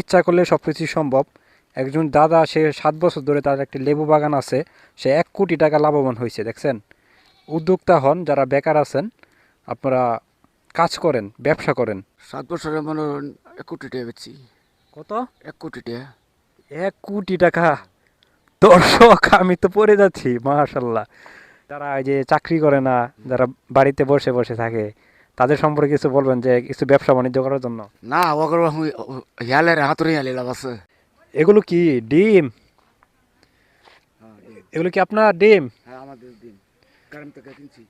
ইচ্ছা করলে সব কিছুই সম্ভব। একজন দাদা সে সাত বছর ধরে তার একটি লেবু বাগান আছে সে এক কোটি টাকা লাভবান হয়েছে দেখছেন? উদ্যোক্তা হন যারা বেকার আছেন আপনারা কাজ করেন ব্যবসা করেন। সাত বছরে মনে এক কোটি টাকা বেচছি। কত? এক কোটি টাকা। এক কোটি টাকা? দর্শক আমি তো পড়ে যাচ্ছি মাশাল্লাহ যারা এই যে চাকরি করে না যারা বাড়িতে বসে বসে থাকে তাদের সম্পর্কে কিছু বলবেন যে কিছু ব্যবসা বাণিজ্য করার জন্য? না ওগর হিয়ালে হাতুরে হিয়ালে লাভ আছে এগুলো কি ডিম? এগুলো কি আপনার ডিম? হ্যাঁ আমাদের দিন কারণ থেকে কিনছি।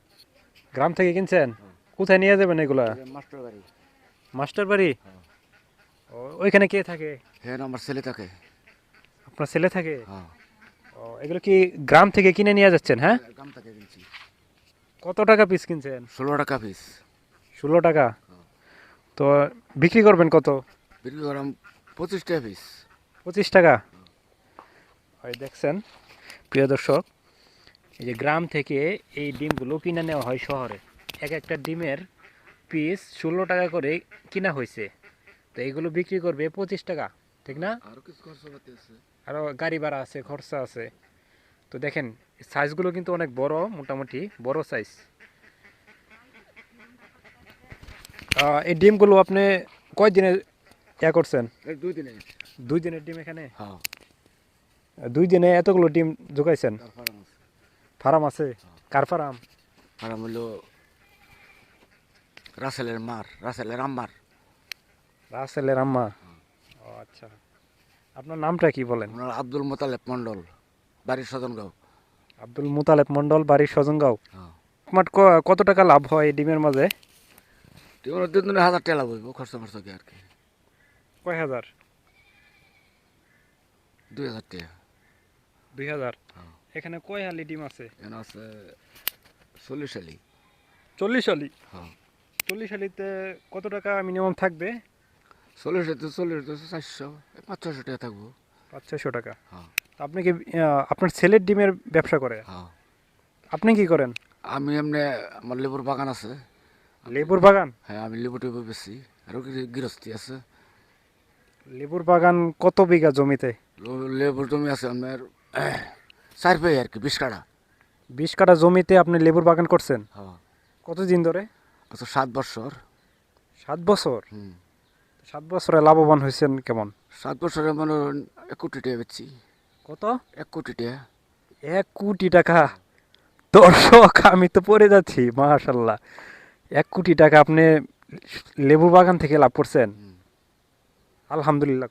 গ্রাম থেকে কিনছেন? কোথায় নিয়ে যাবেন এগুলা? মাস্টার বাড়ি। মাস্টার বাড়ি? ও, ওইখানে কে থাকে? হ্যাঁ আমার ছেলে থাকে। আপনার ছেলে থাকে? হ্যাঁ। ও, এগুলো কি গ্রাম থেকে কিনে নিয়ে যাচ্ছেন হ্যাঁ? গ্রাম থেকে কিনছি। কত টাকা পিস কিনছেন? ষোলো টাকা পিস ষোলো টাকা। তো বিক্রি করবেন কত? বিক্রি করাম পঁচিশ টাকা পিস পঁচিশ টাকা? হয় দেখছেন? প্রিয় দর্শক এই যে গ্রাম থেকে এই ডিমগুলো কিনে নেওয়া হয় শহরে। এক একটা ডিমের পিস ষোলো টাকা করে কিনা হয়েছে। তো এইগুলো বিক্রি করবে পঁচিশ টাকা ঠিক না? আরও গাড়ি ভাড়া আছে খরচা আছে। তো দেখেন সাইজগুলো কিন্তু অনেক বড় মোটামুটি বড় সাইজ এই ডিমগুলো আপনি কয় দিনে ইয়া করছেন? দুই দিনে দুই দিনের ডিম এখানে? হ্যাঁ। দুই দিনে এতগুলো ডিম তার ফার্ম আছে? কার ফার্ম? ফার্ম হলো রাসেলের মার রাসেলের আম্মার। রাসেলের আম্মা? ও আচ্ছা। আপনার নামটা কি বলেন? আব্দুল মোতালেব মন্ডল বাড়ির সদনগাঁও আব্দুল মুতালেব মন্ডল বাড়ির স্বজনগাঁও হ্যাঁ। আপনার ক- কত টাকা লাভ হয় এই ডিমের মাঝে? ওনার দুই দিনে হাজার টাকা বলব খরচা খরচা কি আর কি? কয় হাজার? দুই হাজার টাকা। দুই হাজার? হ্যাঁ। এখানে কয় হালি ডিম আছে? এখানে আছে চল্লিশ আলি চল্লিশ হালি? হ্যাঁ। চল্লিশ হালিতে কত টাকা মিনিমাম থাকবে? চল্লিশ তো চল্লিশ তো চারশো পাঁচ ছশো টাকা থাকব। পাঁচ ছয়শো টাকা? হ্যাঁ। আপনি কি আপনার ছেলের ডিমের ব্যবসা করে? হ্যাঁ। আপনি কি করেন? আমি এমনি আমার লেবুর বাগান আছে। লেবুর বাগান? হ্যাঁ আমি লেবু টেবু বেশি আরও কিছু গৃহস্থী আছে। লেবুর বাগান কত বিঘা জমিতে? লেবুর জমি আছে আমার চার পেয়ে আর কি বিশ কাটা বিশ কাঠা জমিতে আপনি লেবুর বাগান করছেন? হ্যাঁ। কতদিন ধরে? আচ্ছা সাত বছর। সাত বছর? সাত বছরে লাভবান হয়েছেন কেমন? সাত বছরে মানে এক কোটি টাকা বেচছি। কত? এক কোটি টাকা। এক কোটি টাকা? দর্শক আমি তো পড়ে যাচ্ছি মাশাল্লাহ। এক কোটি টাকা আপনি লেবু বাগান থেকে লাভ করছেন। আলহামদুলিল্লাহ।